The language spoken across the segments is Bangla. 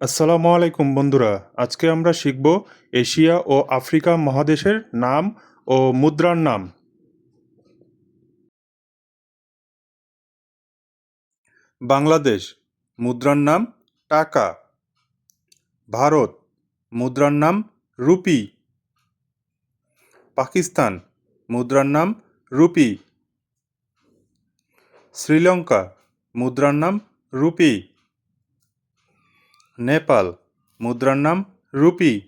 আসসালামু আলাইকুম বন্ধুরা। আজকে আমরা শিখব এশিয়া ও আফ্রিকা মহাদেশের নাম ও মুদ্রার নাম। বাংলাদেশ, মুদ্রার নাম টাকা। ভারত, মুদ্রার নাম রুপি। পাকিস্তান, মুদ্রার নাম রুপি। শ্রীলঙ্কা, মুদ্রার নাম রুপি। নেপাল, মুদ্রার নাম রুপি।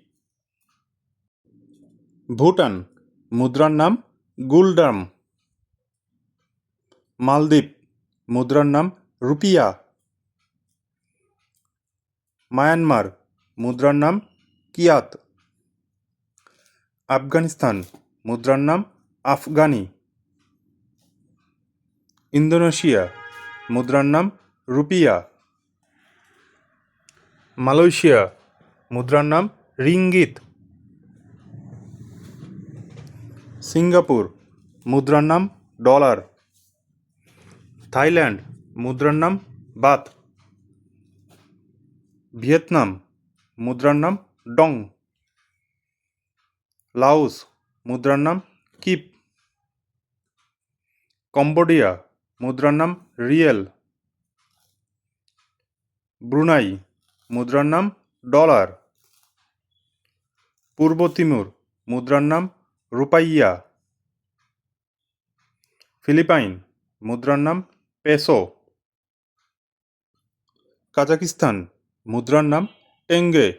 ভুটান, মুদ্রার নাম গুলডাম। মালদ্বীপ, মুদ্রার নাম রুপিয়া। মায়ানমার, মুদ্রার নাম কিয়াত। আফগানিস্তান, মুদ্রার নাম আফগানি। ইন্দোনেশিয়া, মুদ্রার নাম রুপিয়া। মালয়েশিয়া। মুদ্রার নাম রিঙ্গিত। সিঙ্গাপুর, মুদ্রার নাম ডলার। থাইল্যান্ড, মুদ্রার নাম বাত। ভিয়েতনাম, মুদ্রার নাম ডং। লাওস, মুদ্রার নাম কিপ। কম্বোডিয়া, মুদ্রার নাম রিয়েল। ব্রুনাই মুদ্রার নাম ডলার। পূর্ব তিমুর, মুদ্রার নাম রুপাইয়া। ফিলিপাইন, মুদ্রার নাম পেসো। কাজাকিস্তান, মুদ্রার নাম টেঙ্গে।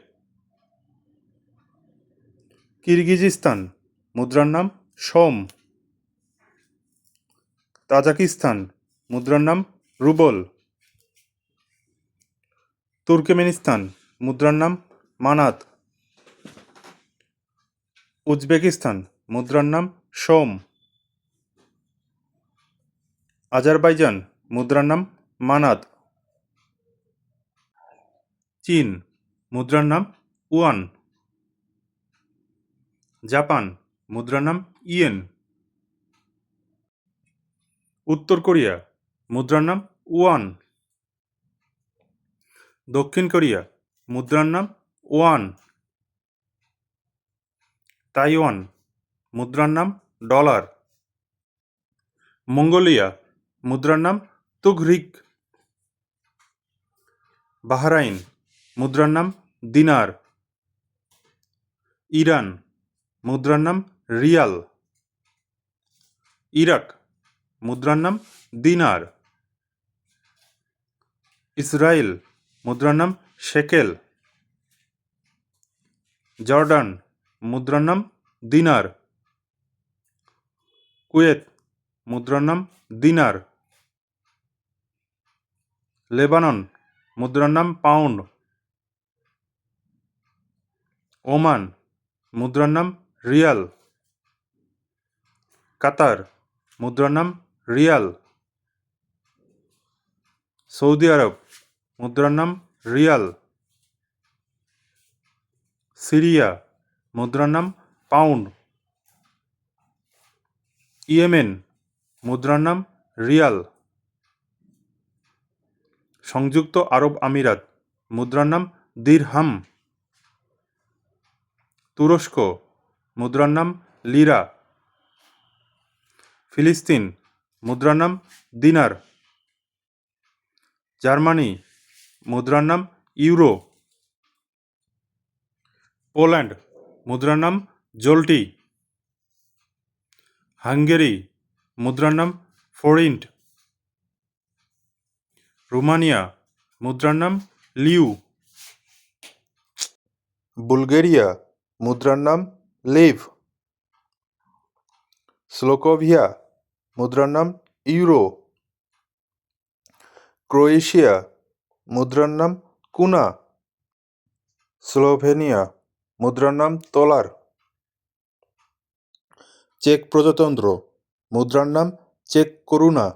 কিরগিজিস্তান, মুদ্রার নাম সোম। তাজাকিস্তান, মুদ্রার নাম রুবল। তুর্কমেনিস্তান, মুদ্রার নাম মানাত। উজবেকিস্তান, মুদ্রার নাম সোম। আজারবাইজান, মুদ্রার নাম মানাত। চীন, মুদ্রার নাম উয়ান। জাপান, মুদ্রার নাম ইয়েন। উত্তর কোরিয়া, মুদ্রার নাম ওয়ান দক্ষিণ কোরিয়া, মুদ্রার নাম ওয়ান। তাইওয়ান, মুদ্রার নাম ডলার। মঙ্গোলিয়া, মুদ্রার নাম তুঘরিক। বাহরাইন, মুদ্রার নাম দিনার। ইরান, মুদ্রার নাম রিয়াল। ইরাক, মুদ্রার নাম দিনার। ইসরায়েল মুদ্রার নাম শেকেল জর্ডান, মুদ্রার নাম দিনার। কুয়েত, মুদ্রার নাম দিনার। লেবানন, মুদ্রার নাম পাউন্ড। ওমান, মুদ্রার নাম রিয়াল। কাতার, মুদ্রার নাম রিয়াল। সৌদি আরব মুদ্রার নাম রিয়াল। সিরিয়া, মুদ্রার নাম পাউন্ড। ইয়েমেন, মুদ্রার নাম রিয়াল। সংযুক্ত আরব আমিরাত, মুদ্রার নাম দিরহাম। তুরস্ক, মুদ্রার নাম লিরা। ফিলিস্তিন, মুদ্রার নাম দিনার। জার্মানি মুদ্রার নাম ইউরো। পোল্যান্ড, মুদ্রার নাম জোল্টি। হাঙ্গেরি, মুদ্রার নাম ফোরিন্ট। রোমানিয়া, মুদ্রার নাম লিউ। বুলগেরিয়া, মুদ্রার নাম লিভ স্লোকোভিয়া, মুদ্রার নাম ইউরো। ক্রোয়েশিয়া মুদ্রার নাম কুনা। স্লোভেনিয়া, মুদ্রার নাম তোলার। চেক প্রজাতন্ত্র, মুদ্রার নাম চেক করুণা।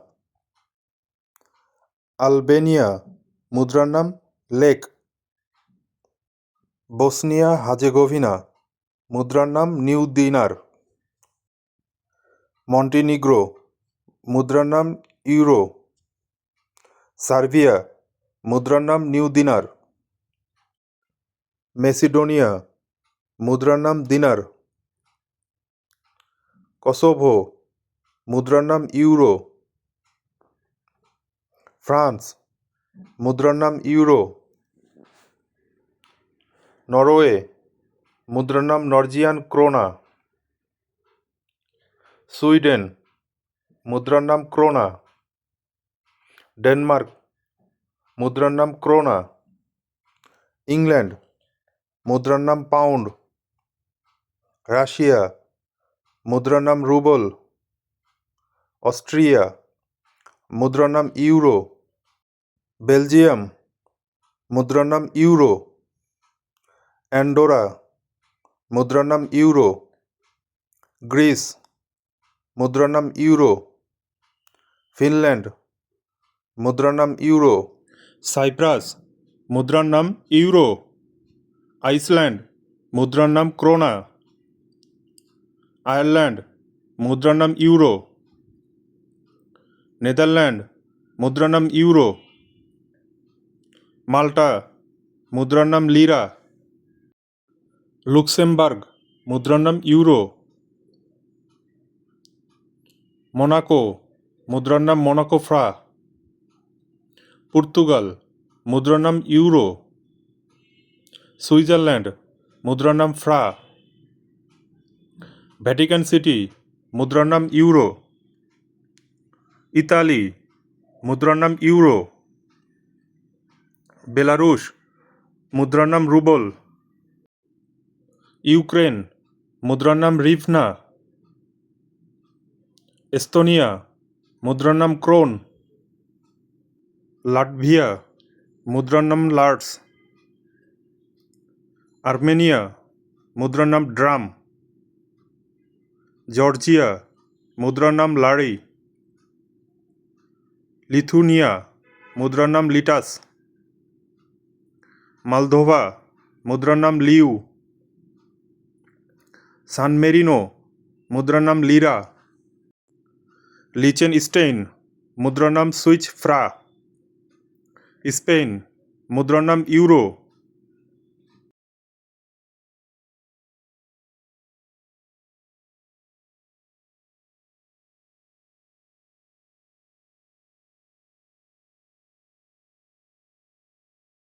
আলবেনিয়া, মুদ্রার নাম লেক। বসনিয়া, হাজেগোভিনা, মুদ্রার নাম নিউ দিনার। মন্টিনিগ্রো, মুদ্রার নাম ইউরো। সার্বিয়া মুদ্রার নাম নিউ দিনার। মেসিডোনিয়া, মুদ্রার নাম দিনার। কসোভো, মুদ্রার নাম ইউরো। ফ্রান্স, মুদ্রার নাম ইউরো। নরওয়ে, মুদ্রার নাম নর্জিয়ান ক্রোনা। সুইডেন, মুদ্রার নাম ক্রোনা। ডেনমার্ক মুদ্রার নাম ক্রোনা। ইংল্যান্ড, মুদ্রার নাম পাউন্ড। রাশিয়া, মুদ্রার নাম রুবল। অস্ট্রিয়া, মুদ্রার নাম ইউরো। বেলজিয়াম, মুদ্রার নাম ইউরো। অ্যান্ডোরা, মুদ্রার নাম ইউরো। গ্রিস, মুদ্রার নাম ইউরো। ফিনল্যান্ড, মুদ্রার নাম ইউরো। সাইপ্রাস, মুদ্রার নাম ইউরো। আইসল্যান্ড, মুদ্রার নাম ক্রোনা। আয়ারল্যান্ড, মুদ্রার নাম ইউরো। নেদারল্যান্ড, মুদ্রার নাম ইউরো। মাল্টা, মুদ্রার নাম লিরা। লুক্সেমবার্গ, মুদ্রার নাম ইউরো। মোনাকো, মুদ্রার নাম মোনাকো ফ্রা। পর্তুগাল, মুদ্রার নাম ইউরো, সুইজারল্যান্ড, মুদ্রার নাম ফ্রা, ভ্যাটিকান সিটি, মুদ্রার নাম ইউরো, ইতালি, মুদ্রার নাম ইউরো, বেলারুশ, মুদ্রার নাম রুবল, ইউক্রেন, মুদ্রার নাম রিভনা, এস্তোনিয়া, মুদ্রার নাম ক্রোন। লাটভিয়া, মুদ্রার নাম লার্টস আর্মেনিয়া, মুদ্রার নাম ড্রাম। জর্জিয়া, মুদ্রার নাম লারি। লিথুনিয়া, মুদ্রার নাম লিটাস। মালদোভা, মুদ্রার নাম লিউ। সান মেরিনো, মুদ্রার নাম লিরা। লিচেন স্টেইন মুদ্রার নাম সুইচ ফ্রা। স্পেন মুদ্রার নাম ইউরো।